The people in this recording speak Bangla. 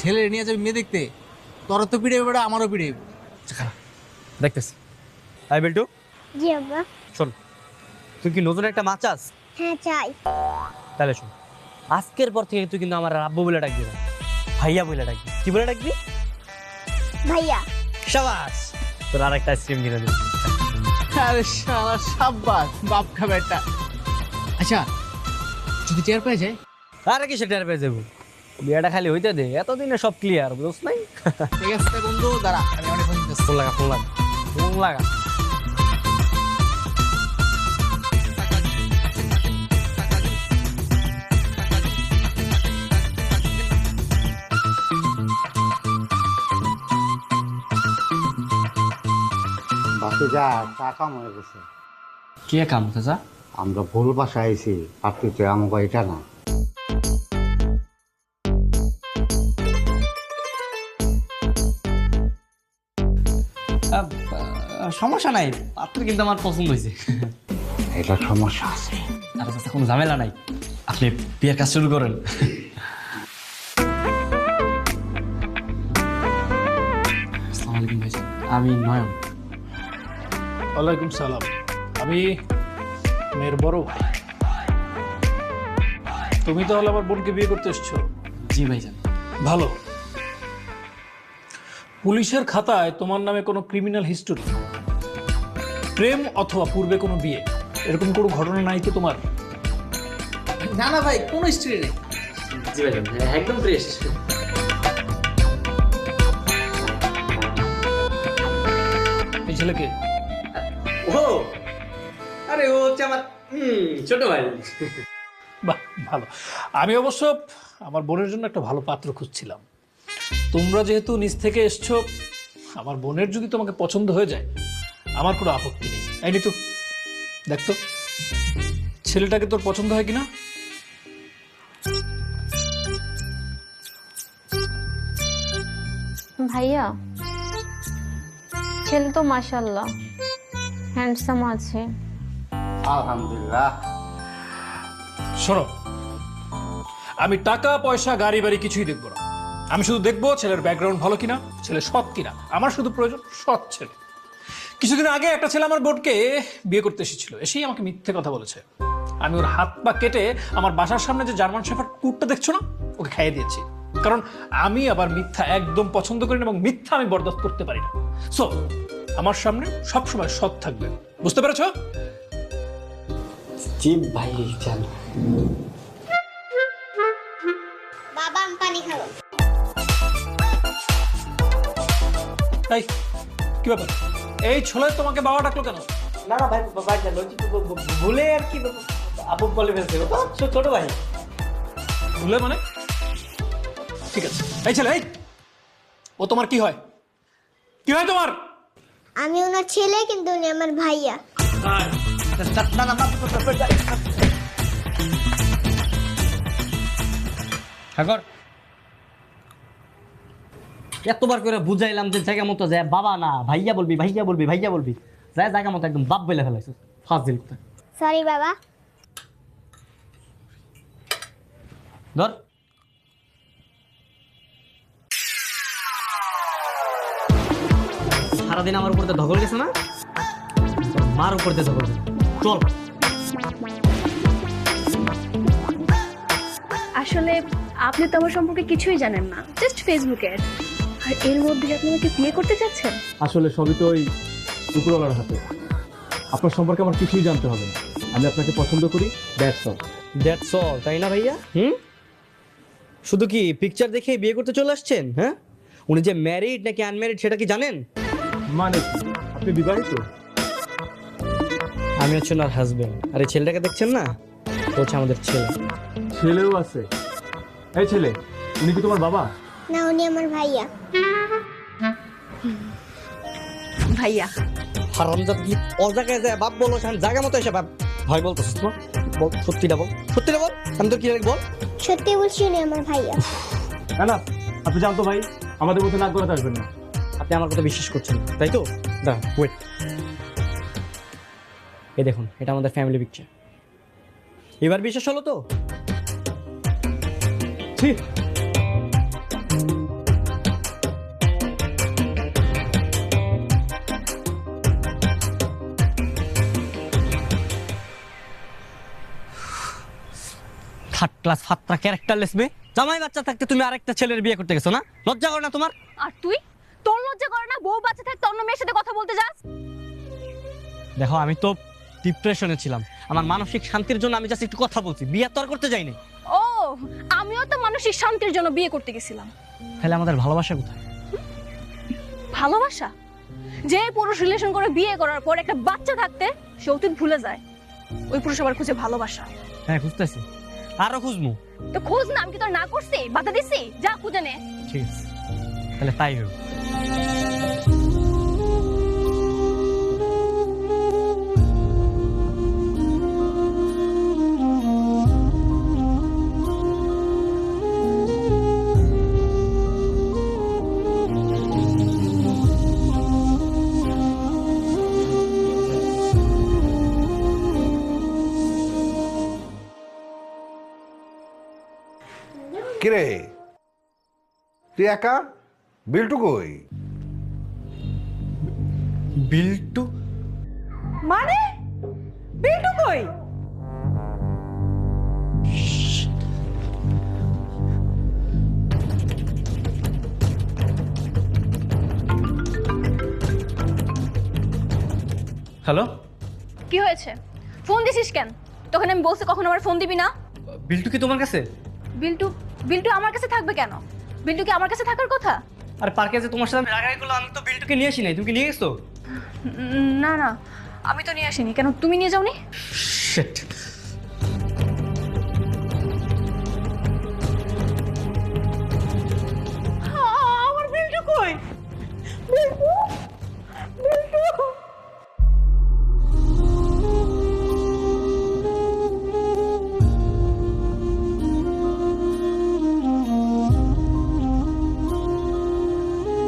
ছেলে নিয়ে যাবি মেয়ে দেখতে তোর তো পিড়ে বেড়া আমারও পিড়ে দেখতেছি। আই বিল্টু জি আব্বা। শোন তুই কি নতুন একটা মাছ চাস হ্যাঁ চাই। তাহলে শোন আজকের পর থেকে তুই কিন্তু আমার আব্বু বলে ডাকবি না ভাইয়া বলে ডাকবি। কি বলে ডাকবি? ভাইয়া। সাবাস তোর আর একটা আইসক্রিম কিনে দিবি। আরে শালা সাব্বাস বাপ খাবে একটা। আচ্ছা যদি চেয়ার পেয়ে যায়? আরে কি সেটা পেয়ে যাব? বিয়েটা খালি হইতে দে এতদিনে সব ক্লিয়ার বুঝছ নাই? ঠিক আছে বন্ধু দাঁড়া আমি অনেক ফোন দিতেছি ফোন লাগা ফোন লাগা ফোন লাগা। যা চা কাম হয়ে গেছে কে কাম চাচা? আমরা ভুল বাসায় আইছি আর তুই তো আমাকে এটা না। সমস্যা নাই পাত্র কিন্তু আমার পছন্দ হয়েছে। এটা সমস্যা আছে। আর চাচা কোনো ঝামেলা নাই। আপনি বিয়ের কাজ শুরু করেন। আসসালামু আলাইকুম ভাই আমি নয়ন। ওয়ালাইকুম সালাম। আমি মেয়ের বড় ভাই। তুমি তাহলে আমার বোনকে বিয়ে করতে এসছো? জি ভাইজান ভালো। পুলিশের খাতায় তোমার নামে কোনো ক্রিমিনাল হিস্টোরি প্রেম অথবা পূর্বে কোনো বিয়ে এরকম কোনো ঘটনা নাই তো তোমার? না না ভাই কোনো স্ত্রী নেই। জি একদম ফ্রেশ এই ছেলেকে? ও আরে ও হচ্ছে আমার হুম, ছোট ভাই। বাহ ভালো। আমি অবশ্য আমার বোনের জন্য একটা ভালো পাত্র খুঁজছিলাম। তোমরা যেহেতু নিজ থেকে এসছো আমার বোনের যদি তোমাকে পছন্দ হয়ে যায় আমার কোনো আপত্তি নেই। এই নিতু দেখতো ছেলেটাকে তোর পছন্দ হয় কিনা? ভাইয়া ছেলে তো মাশাল্লাহ হ্যান্ডসাম আছে। আলহামদুলিল্লাহ। শোনো আমি টাকা পয়সা গাড়ি বাড়ি কিছুই দেখব না। আমি শুধু দেখব ছেলের ব্যাকগ্রাউন্ড ভালো কিনা ছেলে সৎ কিনা। আমার শুধু প্রয়োজন সৎ ছেলে। কিছুদিন আগে একটা ছেলে আমার বোর্ডকে বিয়ে করতে এসেছিল। এসেই আমাকে মিথ্যে কথা বলেছে। আমি ওর হাত পা কেটে আমার বাসার সামনে যে জার্মান শেফার্ড কুটটা দেখছ না ওকে খাইয়ে দিয়েছি। কারণ আমি আবার মিথ্যা একদম পছন্দ করি না এবং মিথ্যা আমি বরদাস্ত করতে পারি না। সো আমার সামনে সবসময় সৎ থাকবে। বুঝতে পেরেছ? জি বাবা আমি পানি খাব। এই কি ব্যাপার এই ছোলে তোমাকে বাবা ডাকলো কেন না না ভাই ভাইজান ওই যে ভু- ভু- ভুলে আর কি আপু বলে ফেলছে ছোট ভাই ভুলে মানে ঠিক আছে এই ছেলে এই ও তোমার কি হয় কি হয় তোমার আমি ওনার ছেলে কিন্তু উনি আমার ভাইয়া না না সাগর এতবার করে বুঝাইলাম যে জায়গা মতো যায় বাবা না ভাইয়া বলবি ভাইয়া বলবি ভাইয়া বলবি। যায় জায়গা মতো একদম বাপ বলে ফেলাইছিস ফাজিল কোথায় সরি বাবা। ধর। সারাদিন আমার উপর দিয়ে ধকল গেছে না? মার উপর দিয়ে ধকল গেছে। চল। আসলে আপনি তো আমার সম্পর্কে কিছুই জানেন না জাস্ট ফেসবুকের আর এর মধ্যে আপনি আমাকে বিয়ে করতে চাচ্ছেন আসলে সবই তো ওই উপরওয়ালার হাতে। আপনার সম্পর্কে আমার কিছুই জানতে হবে না। আমি আপনাকে পছন্দ করি দ্যাটস অল দ্যাটস অল তাই না ভাইয়া? হুম? শুধু কি পিকচার দেখে বিয়ে করতে চলে আসছেন হ্যাঁ? উনি যে ম্যারিড নাকি আনম্যারিড সেটা কি জানেন? মানে আপনি বিবাহিত? আমি হচ্ছে ওনার হাজবেন্ড আর এই ছেলেটাকে দেখছেন না? ও হচ্ছে আমাদের ছেলে। ছেলেও আছে। এই ছেলে উনি কি তোমার বাবা? না উনি আমার ভাইয়া। ভাইয়া। হারামজাদ কি অজাগায় যায়? বাপ বলো সেখানে জায়গা মতো এসে বাপ। ভয় বলতেছিস না বল সত্যিটা বল। সত্যিটা বল? আমি তো কি বল? সত্যি বলছি উনি আমার ভাইয়া। না না আপনি জানতো ভাই। আমাদের মধ্যে নাক গলাতে আসবেন না। আপনি আমার কথা বিশ্বাস করছেন তাই তো? দা ওয়েট এই দেখুন এটা আমাদের ফ্যামিলি পিকচার এবার বিশ্বাস হলো তো? ঠিক ক্লাস সাতটা ক্যারেক্টারলেস মেয়ে। জামাই বাচ্চা থাকতে তুমি আরেকটা ছেলের বিয়ে করতে গেছো না? লজ্জা করো না তোমার? আর তুই? তোর লজ্জা করে না বউ বাচ্চা থাকতে অন্য মেয়ের সাথে কথা বলতে যাস? দেখো আমি তো ডিপ্রেশনে ছিলাম। আমার মানসিক শান্তির জন্য আমি জাস্ট একটু কথা বলছি। বিয়ে তো আর করতে যাইনি। ও আমিও তো মানসিক শান্তির জন্য বিয়ে করতে গেছিলাম। তাহলে আমাদের ভালোবাসা কোথায়? ভালোবাসা? যে পুরুষ রিলেশন করে বিয়ে করার পর একটা বাচ্চা থাকতে সে অতীত ভুলে যায়। ওই পুরুষ আবার খুঁজে ভালোবাসা। হ্যাঁ খুঁজতেছি। আরও খুঁজমু। তো খোঁজ না আমি কি তোর না করছি? বাধা দিছি? যা খুঁজে নে। ঠিক আছে। তাহলে তাই হোক কিরে? তুই একা? বিল্টু কই? বিল্টু? মানে? বিল্টু কই? হ্যালো? কি হয়েছে? ফোন দিছিস কেন? তখন আমি বলছি কখন আমার ফোন দিবি না। বিল্টু কি তোমার কাছে? বিল্টু বিল্টু আমার কাছে থাকবে কেন? বিল্টু কি আমার কাছে থাকার কথা? আর পার্কে যে তোমার সাথে রাগারাগি করল আমি তো বিল্টুকে নিয়ে আসিনি নাই তুমি কি নিয়ে গেছো? না না আমি তো নিয়ে আসিনি। কেন তুমি নিয়ে যাওনি? Shit.